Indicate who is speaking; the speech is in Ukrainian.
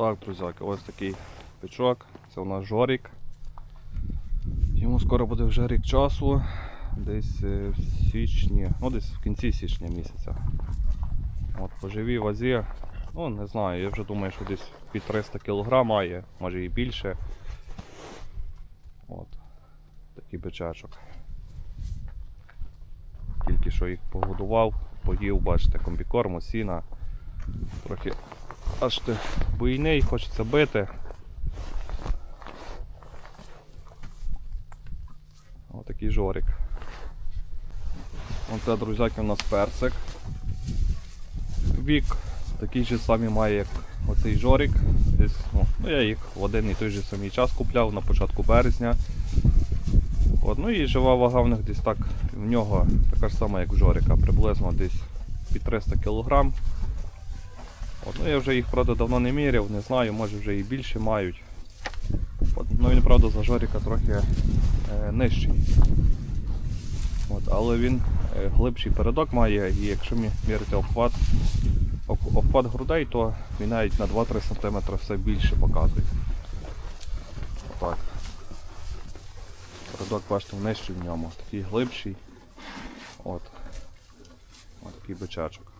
Speaker 1: Так, друзяки, ось такий бичок. Це у нас жорік. Йому скоро буде вже рік часу. Десь е, в січні, ну десь в кінці січня місяця. От по живій вазі, ну не знаю, я вже думаю, що десь під 300 кг має, може і більше. От. Такий бичачок. Тільки що їх погодував, поїв, бачите, комбікорму, сіна. Трохи аж ти буйний, хочеться бити. Отакий жорик. Оце, друзяки, у нас персик. Вік такий же самий має, як оцей жорик. Десь, ну, ну, я їх в один і той же самий час купляв на початку березня. От, ну і жива вага в них десь так, в нього така ж сама, як в жорика, приблизно десь під 300 кг. Ну я вже їх, правда, давно не міряв, не знаю, може вже і більше мають. Ну він, правда, за жорика трохи е, нижчий. От, але він е, глибший передок має, і якщо мірити обхват, обхват грудей, то він навіть на 2-3 см все більше показує. Отак. Передок, бачите, нижчий в ньому, такий глибший. От. От такий бичачок.